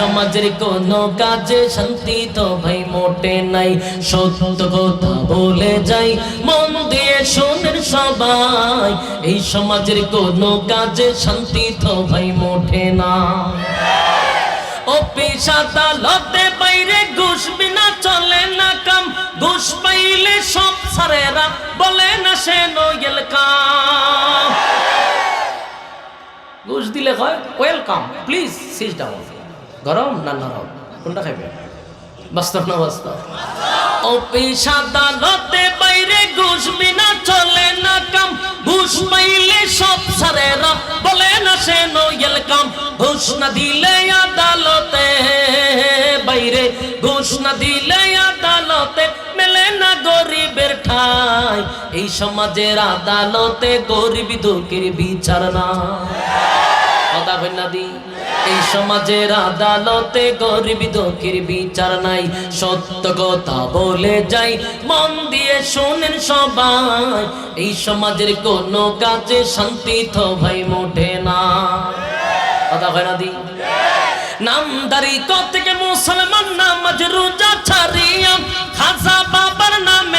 সমাজের কোনো কাজে শান্তি তো ভাই মোটে নাই। সত্য কথা বলে যাই, মন দিয়ে শোনেন সবাই। এই সমাজের কোনো কাজে শান্তি তো ভাই মোটে না। ও লতে ঘুষ চলে না কাম। ঘুষ পাইলে সব বলে না সে দিলে হয়, ওয়েলকাম, প্লিজ সিট ডাউন গরম না নরম? কোনটা খাইবে? বাস্তব না বাস্তব অফিস আদালতে বাইরে ঘুষ বিনা চলে না কাম। ঘুষ পাইলে সব সারেরা বলে না সে নোয়েল কাম। ঘুষ না দিলে আদালতে, বাইরে ঘুষ না দিলে আদালতে মেলে না গরিবের ঠাই। এই সমাজের আদালতে গরিব দুঃখের বিচার না কথা কন্যা দি। এই সমাজের আদালতে গরিব দুঃখের বিচার নাই। সত্য কথা বলে যাই, মন দিয়ে শোনেন সবাই। এই সমাজের কোনো কাজে শান্তি তো ভাই মোটে না। কথা কন্যা দি? নামদারি থেকে মুসলমান নামাজ রোজা ছাড়িয়া খাজা বাবার নামে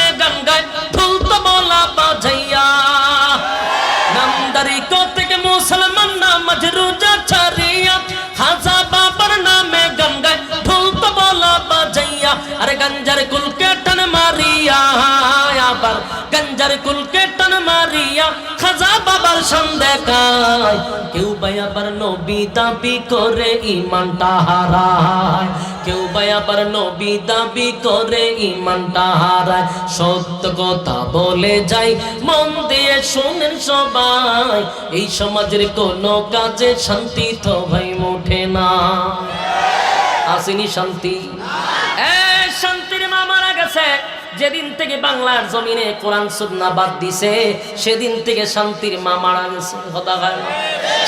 বাবার সন্দেকায় কেউ ভাই আবার নবী দাবি করে ইমানটা হারায়। কেউ ভাই আবার নবী দাবি করে ইমানটা হারায়। সত্য কথা বলে যাই, মন দিয়ে শোনেন সবাই। এই সমাজের কোনো কাজে শান্তি তো ভাই মোঠে না। আসেনি শান্তি? যেদিন থেকে বাংলার জমিনে কোরআন সুন্না বাদ দিছে, সেদিন থেকে শান্তির মা মারা গেছে।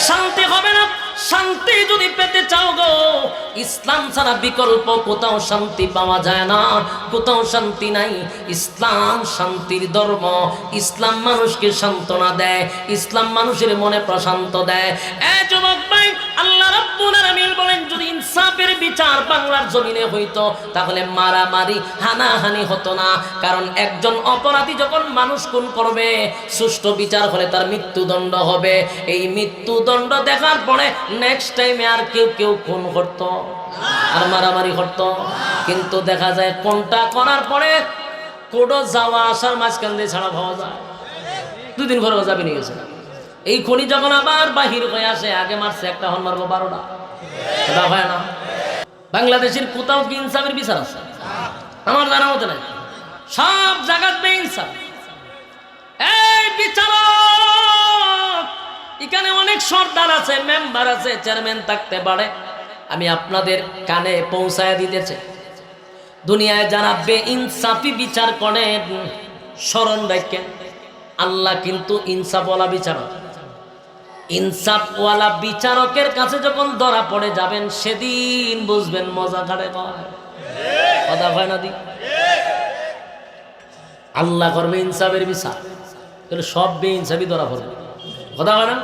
শান্তি হবে না শান্তি যদি পেতে চাও গো, ইসলাম ছাড়া বিকল্প কোথাও শান্তি পাওয়া যায় না। কোথাও শান্তি নাই, ইসলাম শান্তির ধর্ম। ইসলাম মানুষকে সান্ত্বনা দেয়, ইসলাম মানুষের মনে প্রশান্ত দেয়। এ যুবক ভাই, আল্লাহ রাব্বুল আলামিন বলেন, যদি ইনসাফের বিচার বাংলার জমিনে হইতো, তাহলে মারামারি, হানাহানি হতো না। কারণ একজন অপরাধী যখন মানুষ খুন করবে, সুষ্ঠু বিচার হলে তার মৃত্যুদণ্ড হবে। এই মৃত্যুদণ্ড দেখার পরে নেক্সট টাইমে আর কেউ কেউ খুন করত, আর মারামারি করত। কিন্তু দেখা যায় কোনটা করার পরে কোডো যাওয়া আসার মাঝখান দিয়ে ছাড়া পাওয়া যায়। দুদিন ঘরে যাবে নিয়ে গেছে। এই খনি যখন আবার বাহির হয়ে আসে, আগে মারছে, একটা হন মারবো বারোটা। এটা হয় না। বাংলাদেশের কোথাও কি ইনসাফের বিচার আছে? আমার জানা মতো নাই। সব জায়গাত ইনসাফ এই বিচারক! এখানে অনেক সর্দার আছে মেম্বার আছে চেয়ারম্যান থাকতে পারে। আমি আপনাদের কানে পৌঁছায় দিতেছে। দুনিয়ায় যারা বে ইনসাফি বিচার করেন, স্মরণ রাখেন, আল্লাহ কিন্তু ইনসাফওয়ালা বিচারক। ইনসাফওয়ালা বিচারকের কাছে যখন ধরা পড়ে যাবেন, সেদিন বুঝবেন মজা কয়। কথা হয় না দি? আল্লাহ করবে ইনসাফের বিচার। তাহলে সব বে ইনসাফি ধরা পড়বে। কথা হয় না?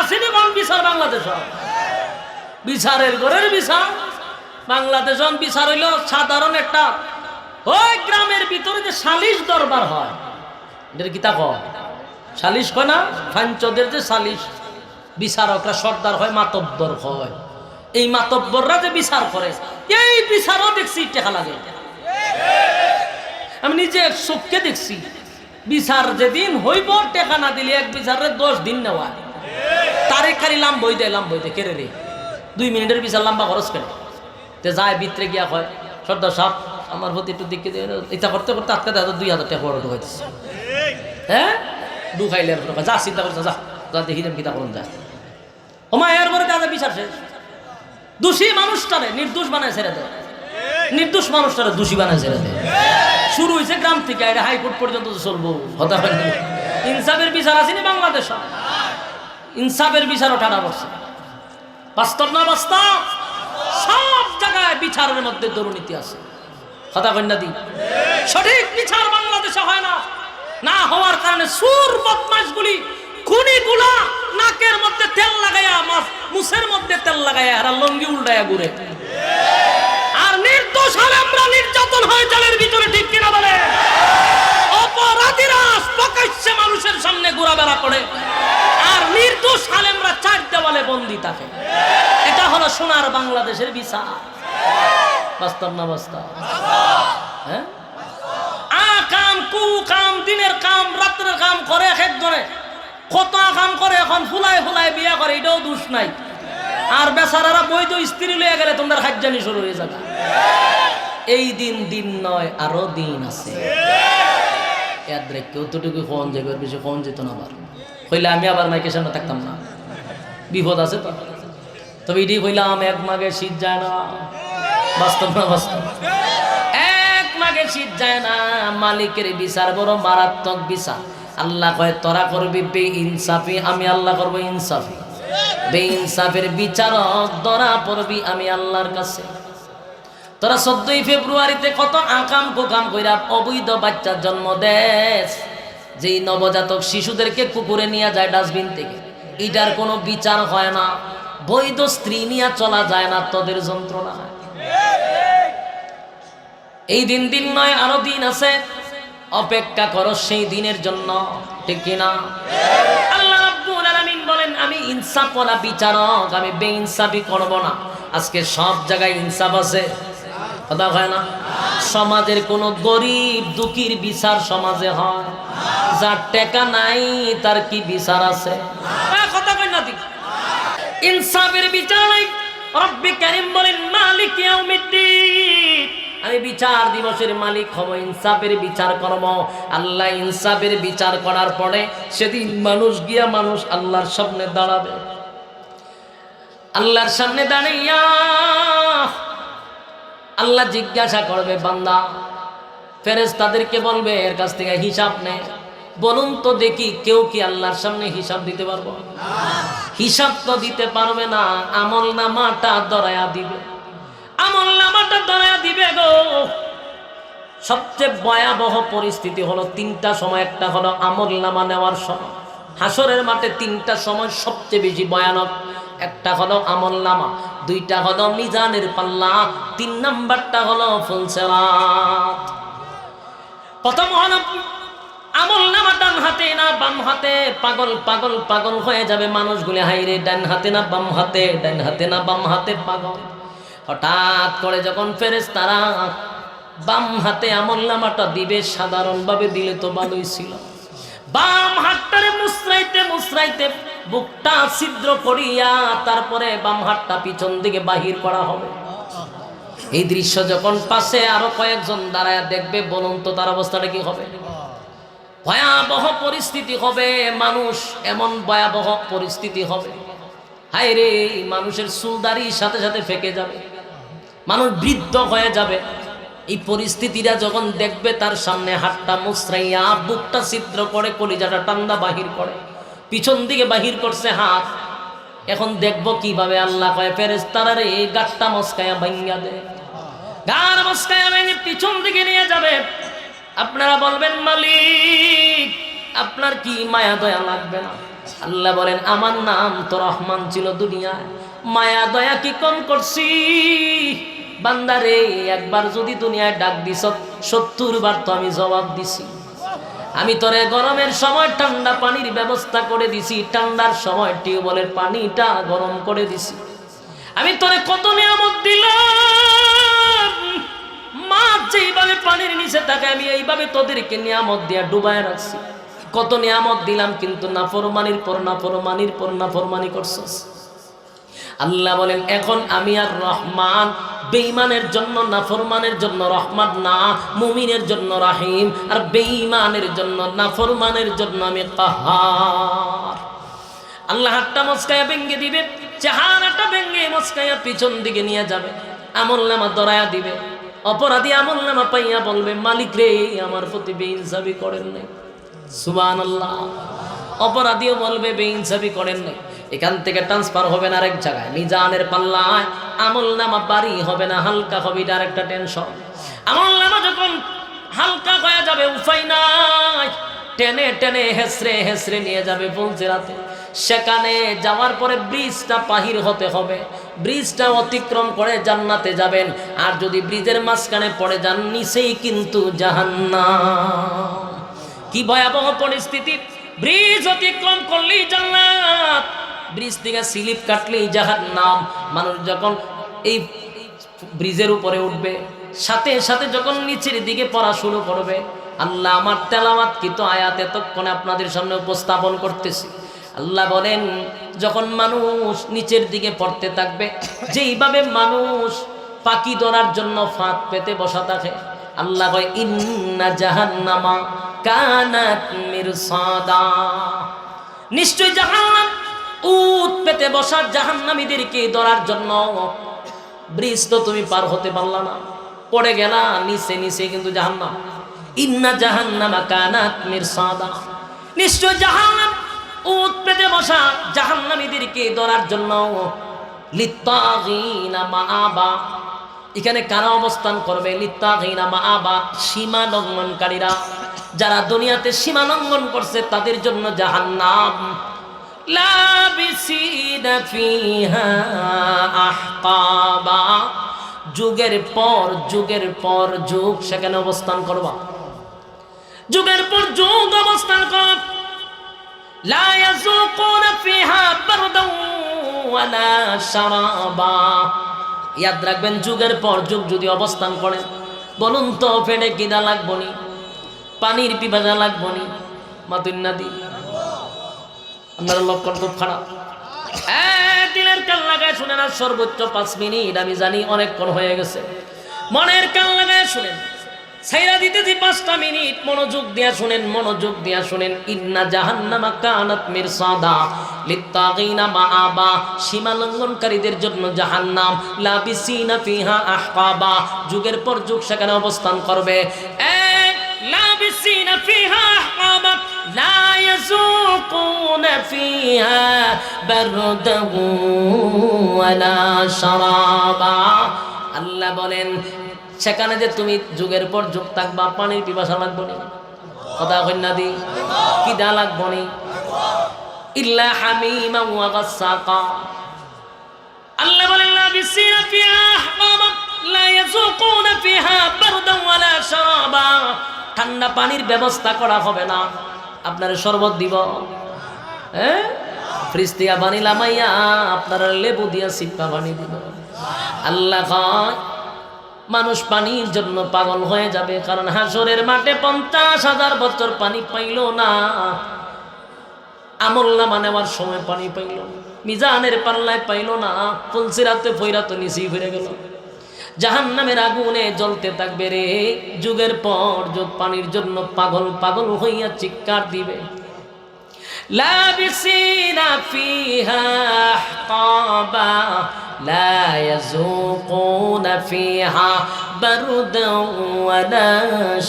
আসেনি কোন বিচার বাংলাদেশ? বিচারের ঘরের বিচার। বাংলাদেশ বিচার হইল, সাধারণ একটা ওই গ্রামের ভিতরে যে সালিশ দরবার হয়, এটার গীতা কয়? সালিশ কয় না? ফাঞ্চদের যে সালিশ, বিচারকরা সর্দার হয়, মাতব্বর হয়। এই মাতব্বররা যে বিচার করে, এই বিচারও দেখছি টেকা লাগে। আমি নিজে চোখকে দেখছি। বিচার যেদিন হইব, টেকা না দিলে এক বিচারে দশ দিন নেওয়া। তারিখ খালি লাম বই দেয় লাম বই দেয় কেড়ে রে? দুই মিনিটের বিচার লাম্বা খরচ করে তে যায় ভিতরে গিয়া হয় সর্দার সাপ আমার প্রতি একটু দিকে এটা করতে করতে আজকে দেখা দুই হাজার টাকা বড় ঢুকাইছে হ্যাঁ? দু খাইলে আর যা, চিন্তা করছে, যা যা, দেখি দেন কিতা করুন, যা। ওমা এর পরে তাদের বিচার শেষ। দোষী মানুষটারে নির্দোষ বানায় ছেড়ে দেয়। নির্দোষ মানুষটারে দোষী বানায় ছেড়ে দেয়। শুরু হয়েছে গ্রাম থেকে, এটা হাইকোর্ট পর্যন্ত চলবো। হতে। ইনসাফের বিচার আসেনি বাংলাদেশ? ইনসাফের বিচারও টানা পড়ছে বাস্তব না বাস্তব? সব জায়গায় বিচারের মধ্যে দুর্নীতি আছে। কথা কন্যা দি। সঠিক বিচার বাংলাদেশে হয় না। না হওয়ার কারণে সুর বদমাশগুলি খুনিগুলা নাকের মধ্যে তেল লাগাইয়া, মাছ মুসের মধ্যে তেল লাগাইয়া আর লঙ্গি উল্টাইয়া ঘুরে। আর নির্দোষ আমরা নির্যাতন হয় জেলের ভিতরে ঠিক কিনা বলে? অপরাধীরা প্রকাশ্যে মানুষের সামনে ঘোরাবেড়া করে আর নির্দোষ আলেমরা চার দেওয়ালে বন্দি থাকে এটা হলো সোনার বাংলাদেশের বিচার। বাস্তব না বাস্তব? হ্যাঁ? আ কাম কু কাম দিনের কাম, রাত্রের কাম করে এক একজনে। কত কাম করে এখন ফুলাই ফুলাই বিয়া করে, এটাও দোষ নাই। আর বেচারারা বৈধ স্ত্রী লইয়া গেলে তোমাদের হাজ্জানি শুরু হয়ে যাবে। এই দিন দিন নয়, আরও দিন আছে। এদ্রে কেউ তোটুকু কোন এর বেশি কোন যেত না আবার। হইলে আমি আবার মাইকের সামনে থাকতাম না। বিপদ আছে তো? তবে এটি হইলাম এক মাগে শীত যায় না। বাস্তব না বাস্তব? এক মাগে শীত যায় না, মালিকের বিচার বড় মারাত্মক বিচার। আল্লাহ কয়, তোরা করবি বে ইনসাফি আমি আল্লাহ করব ইনসাফি। বে ইনসাফের বিচারক ধরা পড়বি আমি আল্লাহর কাছে। তোরা চোদ্দই ফেব্রুয়ারিতে কত আকাম কোকাম কইরা অবৈধ বাচ্চার জন্ম দেশ যেই নবজাতক শিশুদেরকে কুকুরে নিয়ে যায় ডাস্টবিন থেকে। এটার কোনো বিচার হয় না। বৈধ স্ত্রী নিয়ে চলা যায় না, তোদের যন্ত্রণা। এই দিন দিন নয়, আরও দিন আছে। অপেক্ষা করো সেই দিনের জন্য, ঠিক কিনা আল্লাহ বলেন, আমি ইনসাফ ওয়ালা বিচারক, আমি বেইনসাফি করব না। আজকে সব জায়গায় ইনসাফ আছে। কথা হয় না? সমাজের কোন গরিব দুঃখীর বিচার সমাজে হয়। যার টেকা নাই, তার কি বিচার আছে? কথা কই না ইনসাফের বিচার নাই। রব্বি কারিম বলেন, মালিক ইয়াউমিদ্দিন। আমি বিচার দিবসের মালিক হব, ইনসাফের বিচার করব। আল্লাহ ইনসাফের বিচার করার পরে সেদিন মানুষ গিয়া মানুষ আল্লাহর সামনে দাঁড়াবে। আল্লাহর সামনে দাঁড়াইয়া আল্লাহ জিজ্ঞাসা করবে, বান্দা ফেরেস তাদেরকে বলবে, এর কাছ থেকে হিসাব নে। বলুন তো দেখি কেউ কি আল্লাহর সামনে হিসাব দিতে পারব? হিসাব তো দিতে পারবে না, আমল নামাটা দরায়া দিবে। আমল নামাটা দরায়া দিবে গো। সবচেয়ে ভয়াবহ পরিস্থিতি হলো তিনটা সময়, একটা হলো আমল নামা নেওয়ার সময়। হাসরের মাঠে তিনটা সময় সবচেয়ে বেশি ভয়ানক। একটা হলো আমল নামা দুইটা হলো মিজানের পাল্লা, তিন নাম্বারটা হলো ফুলসেরাত। প্রথম হলো আমল নামা ডান হাতে না বাম হাতে? পাগল পাগল পাগল হয়ে যাবে মানুষগুলি। হাইরে, ডান হাতে না বাম হাতে? ডান হাতে না বাম হাতে? পাগল। হঠাৎ করে যখন ফেরেস তারা বাম হাতে আমল নামাটা দিবে, সাধারণভাবে দিলে তো ভালোই ছিল। বাম হাতটারে মুসরাইতে মুসরাইতে বুকটা ছিদ্র করিয়া তারপরে বাম হাতটা পিছন দিকে বাহির করা হবে। এই দৃশ্য যখন পাশে আরও কয়েকজন দাঁড়ায় দেখবে, বলুন তো তার অবস্থাটা কি হবে? ভয়াবহ পরিস্থিতি হবে, মানুষ এমন ভয়াবহ পরিস্থিতি হবে। হায় রে, মানুষের চুলদারির সাথে সাথে ফেকে যাবে। মানুষ বৃদ্ধ হয়ে যাবে। এই পরিস্থিতিটা যখন দেখবে, তার সামনে হাতটা মুসরাইয়া বুকটা ছিদ্র করে, কলিজাটা টান্দা বাহির করে। পিছন দিকে বাহির করছে হাত। এখন দেখব কীভাবে আল্লাহ কয় ফেরেস তারা রে, গাটটা মস্কায়া ভাঙ্গা দে। গার মস্কায়া ভেঙে পিছন দিকে নিয়ে যাবে। আপনারা বলবেন, মালিক, আপনার কি মায়া দয়া লাগবে না? আল্লাহ বলেন, আমার নাম তো রহমান ছিল দুনিয়ায়। মায়া দয়া কি কম করছি? বান্দারে একবার যদি দুনিয়ায় ডাক দিস সত্তর বার তো আমি জবাব দিছি। আমি তোরে গরমের সময় ঠান্ডা পানির ব্যবস্থা করে দিছি, ঠান্ডার সময় টিউবওয়েলের পানিটা গরম করে দিছি। আমি তোরে কত নিয়ামত দিলাম, মাছ যেইভাবে পানির নিচে থাকে, আমি এইভাবে তোদেরকে নিয়ামত দিয়া ডুবায় রাখছি। কত নিয়ামত দিলাম, কিন্তু নাফরমানির পর নাফরমানির পর না নাফরমানি করছস। আল্লাহ বলেন, এখন আমি আর রহমান বেঈমানের জন্য নাফরমানের জন্য রহমান না, মুমিনের জন্য রাহিম, আর বেঈমানের জন্য, নাফরমানের জন্য আমি কাহার আল্লাহ হাতটা মস্কায়া ভেঙ্গে দিবে, চেহারাটা ভেঙ্গে মস্কায়া পিছন দিকে নিয়ে যাবে, আমল নামা দরায়া দিবে, অপরাধী আমল নামা পাইয়া বলবে, মালিক রে, আমার প্রতি বেইনসাবি করেন নাই। সুবান আল্লাহ অপরাধীও বলবে বেইনসাবি করেন নাই। এখান থেকে ট্রান্সফার হবে না আরেক জায়গায়। মিজানের পাল্লায় আমল নামা বাড়ি হবে না, হালকা হবে, এটা আরেকটা টেনশন আমল নামা যখন হালকা হয়ে যাবে উপায় নাই টেনে টেনে হেসরে হেসরে নিয়ে যাবে বলছে রাতে সেখানে যাওয়ার পরে ব্রিজটা পাহির হতে হবে। ব্রিজটা অতিক্রম করে জান্নাতে যাবেন। আর যদি ব্রিজের মাঝখানে পড়ে যান, নিচেই কিন্তু জাহান্না কি ভয়াবহ পরিস্থিতি। ব্রিজ অতিক্রম করলেই জান্নাত। ব্রিজ থেকে স্লিপ কাটলেই জাহান্নাম মানুষ যখন এই ব্রিজের উপরে উঠবে, সাথে সাথে যখন নিচের দিকে পড়া শুরু করবে, আল্লাহ আমার তেলাওয়াত কিন্তু আয়াত এতক্ষণে আপনাদের সামনে উপস্থাপন করতেছি। আল্লাহ বলেন, যখন মানুষ নিচের দিকে পড়তে থাকবে, যেইভাবে মানুষ পাখি ধরার জন্য ফাঁক পেতে বসা থাকে, আল্লাহ কয়, ইন্না জাহান্নামা কানাত মিরসাদা। নিশ্চয় জাহান্নাম উত পেতে বসা জাহান্নামীদেরকে ধরার জন্য। ব্রিজ তো তুমি পার হতে পারলা না। পড়ে গেলা, নিচে নিচে কিন্তু জাহান্নাম। ইন্না জাহান্নামা কানাত মিরসাদা। নিশ্চয় জাহান্নাম উত পেতে বসা জাহান্নামীদেরকে ধরার জন্য। লিত্তাগিনা মাআবা। এখানে কারা অবস্থান করবে? লিত্তাগিনা মাআবা সীমা লঙ্ঘনকারীরা যারা দুনিয়াতে সীমা লঙ্ঘন করছে, তাদের জন্য জাহান্নাম। লাবিসিন ফিহা আহকাবা। যুগের পর যুগের পর যুগ সেখানে অবস্থান করবা। যুগের পর যুগ অবস্থান কর। লা ইয়াযুকুনা ফিহা বারদাও ওয়ালা শারাবা। ইয়াদ রাখবেন, যুগের পর যুগ যদি অবস্থান করে, বলুন তো পেটে কিনা লাগবনি পানির পিপাসা লাগবনি মাতুন্নাদি আপনার লক্ষণ খুব খারাপ। দিলের কান লাগায় শুনেন আর সর্বোচ্চ পাঁচ মিনিট, আমি জানি অনেকক্ষণ হয়ে গেছে। মনের কান লাগায় শুনেন। ছাইরা দিতেছি পাঁচটা মিনিট, মনোযোগ দিয়া শুনেন, মনোযোগ দিয়া শুনেন। ইন্না জাহান্নামা কানাত মিরসাদা লিত্তাগিনা মাআবা। সীমা লঙ্ঘনকারীদের জন্য জাহান্নাম, লাবিসিনা ফিহা আহকাবা। যুগের পর যুগ সেখানে অবস্থান করবে। এক লাবিসিনা ফিহা আহকাবা লা ইয়াযুকুনা ফিহা বারদাহু ওয়ালা শারাবা আল্লাহ বলেন, সেখানে যে তুমি যুগের পর যুগ থাকবা, পানির পিপাসা লাগবো নি? কথা কন্যা দি? কি দা লাগবো নি? ইল্লা হামিমা ওয়া গাসসাকা আল্লাহ বলেন লা বিসিনা ফিহা আহকামা লা ইয়াযুকুনা ফিহা বারদান ওয়ালা শারাবা। ঠান্ডা পানির ব্যবস্থা করা হবে না। আপনার শরবত দিব। হ্যাঁ ফ্রিজ দিয়া পানি লামাইয়া আপনারা লেবু দিয়া সিপ্পা পানি দিব। আল্লাহ মানুষ পানির জন্য পাগল হয়ে যাবে কারণ হাসরের মাঠে পঞ্চাশ হাজার বছর পানি পাইল না। আমল নামা নেওয়ার সময় পানি পাইল মিজানের পাল্লায় পাইল না। ফুলসিরাতে ফৈরাত নিচি ফিরে গেল। জাহান নামের আগুনে জ্বলতে থাকবে রে যুগের পর যুগ পানির জন্য পাগল পাগল হইয়া চিৎকার দিবে لابسين فيها أحقابا لا يذوقون فيها بردا ولا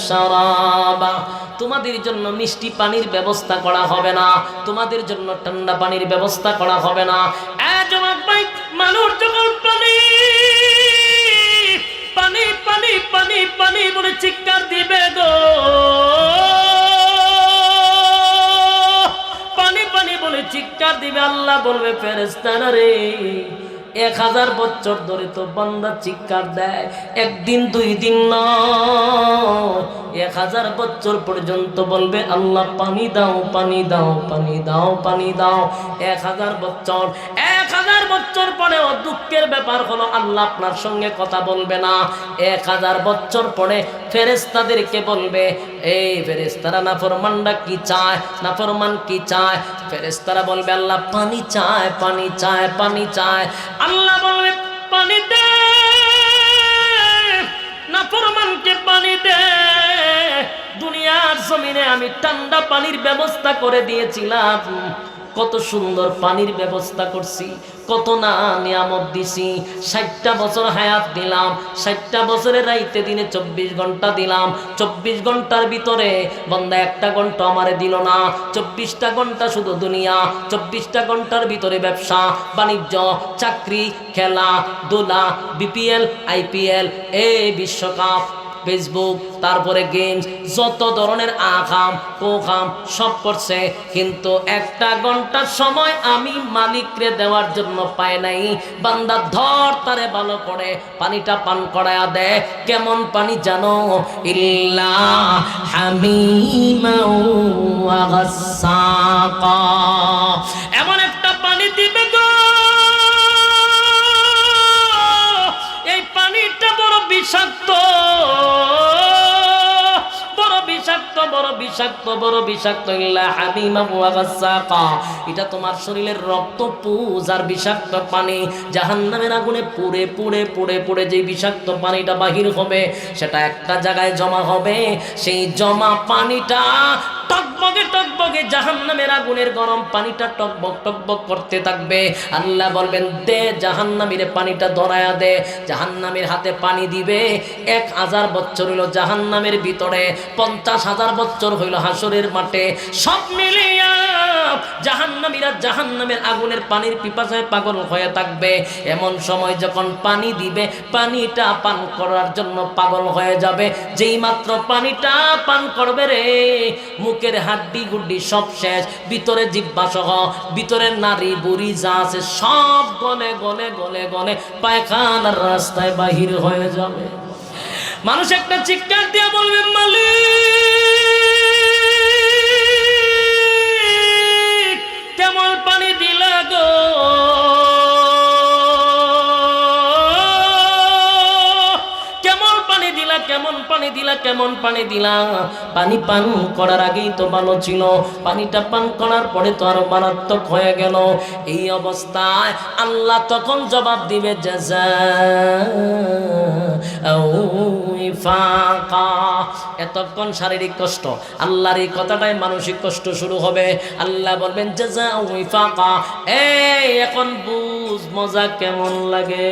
شرابا তোমাদের জন্য মিষ্টি পানির ব্যবস্থা করা হবে না তোমাদের জন্য ঠান্ডা পানির ব্যবস্থা করা হবে না এ যুবক ভাই মানুষ যখন পানি পানি পানি পানি পানি বলে চিৎকার দিবে গো। পানি পানি বলে চিৎকার দিবে, আল্লাহ বলবে ফেরেস্তানা রে। এক হাজার বছর ধরে তো বান্দা চিৎকার দেয়, একদিন, দুই দিন এক হাজার বছর পর্যন্ত বলবে, আল্লাহ, পানি দাও পানি দাও পানি দাও পানি দাও। এক হাজার বছর, এক হাজার বছর পরেও দুঃখের ব্যাপার হলো, আল্লাহ আপনার সঙ্গে কথা বলবে না। এক হাজার বছর পরে ফেরেস্তাদেরকে বলবে, এই ফেরেস্তারা নাফরমানরা কি চায়? নাফরমান কি চায়? ফেরেস্তারা বলবে, আল্লাহ পানি চায় পানি চায় পানি চায়। আল্লাহ বলবে, পানি দে, নাফরমানকে পানি দে। দুনিয়ার জমিনে আমি ঠান্ডা পানির ব্যবস্থা করে দিয়েছিলাম। কত সুন্দর পানির ব্যবস্থা করছি, কত না নিয়ামত দিছি। ষাটটা বছর হায়াত দিলাম, ষাটটা বছরের রাইতে দিনে চব্বিশ ঘণ্টা দিলাম। চব্বিশ ঘণ্টার ভিতরে বন্দা একটা ঘণ্টা আমারে দিল না। চব্বিশটা ঘণ্টা শুধু দুনিয়া, চব্বিশটা ঘণ্টার ভিতরে ব্যবসা, বাণিজ্য, চাকরি, খেলা, দোলা, বিপিএল, আইপিএল, এ বিশ্বকাপ। ফেসবুক তারপরে গেমস যত ধরনের আকাম কোকাম সব করছে। কিন্তু একটা ঘণ্টার সময় আমি মালিকরে দেওয়ার জন্য পাই নাই। বান্দা ধর তারে ভালো করে পানিটা পান করায়া দেয় কেমন পানি জানো? ইল্লা এমন একটা পানি দিবে গো। এই পানিটা বড় বিষাক্ত বিষাক্ত, বড় বিষাক্ত। এটা তোমার শরীরের রক্ত, পুজ আর বিষাক্ত পানি জাহান্নামের আগুনে পুড়ে পুড়ে পুড়ে পুড়ে যে বিষাক্ত পানিটা বাহির হবে, সেটা একটা জায়গায় জমা হবে সেই জমা পানিটা টকবগে টকবগে জাহান্নামের আগুনের গরম পানিটা টকবক টকবক করতে থাকবে। আল্লাহ বলবেন, দে জাহান্নামীর পানিটা ধরায়া দে, জাহান্নামীর হাতে পানি দিবে। এক হাজার বছর হইল জাহান্নামের ভিতরে, পঞ্চাশ হাজার বছর হইল হাসরের মাঠে। সব মিলিয়া আগুনের পানির পিপাসায় পাগল হয়ে থাকবে। এমন সময় যখন পানি দিবে, পানিটা পান করার জন্য পাগল হয়ে যাবে। যেই মাত্র পানিটা পান করবে রে মুখের হাড্ডি গুড্ডি সব শেষ। ভিতরে জিব্বা সহ ভিতরে নারী বুড়ি যা আছে সব গলে গলে গলে গলে পায়খানার রাস্তায় বাহির হয়ে যাবে। মানুষ একটা চিৎকার দিয়ে বলবে, মালিক কেমন পানি দিলা গো। পানি দিলা, কেমন পানি দিলা? পানি পান করার আগেই তো ভালো ছিল। পানিটা পান করার পরে তো আরও মারাত্মক হয়ে গেল। এই অবস্থায় আল্লাহ তখন জবাব দিবে ফাঁকা এতক্ষণ শারীরিক কষ্ট। আল্লাহর এই কথাটাই মানসিক কষ্ট শুরু হবে। আল্লাহ বলবেন জাযা ফাঁকা এই, এখন বুঝ, মজা কেমন লাগে?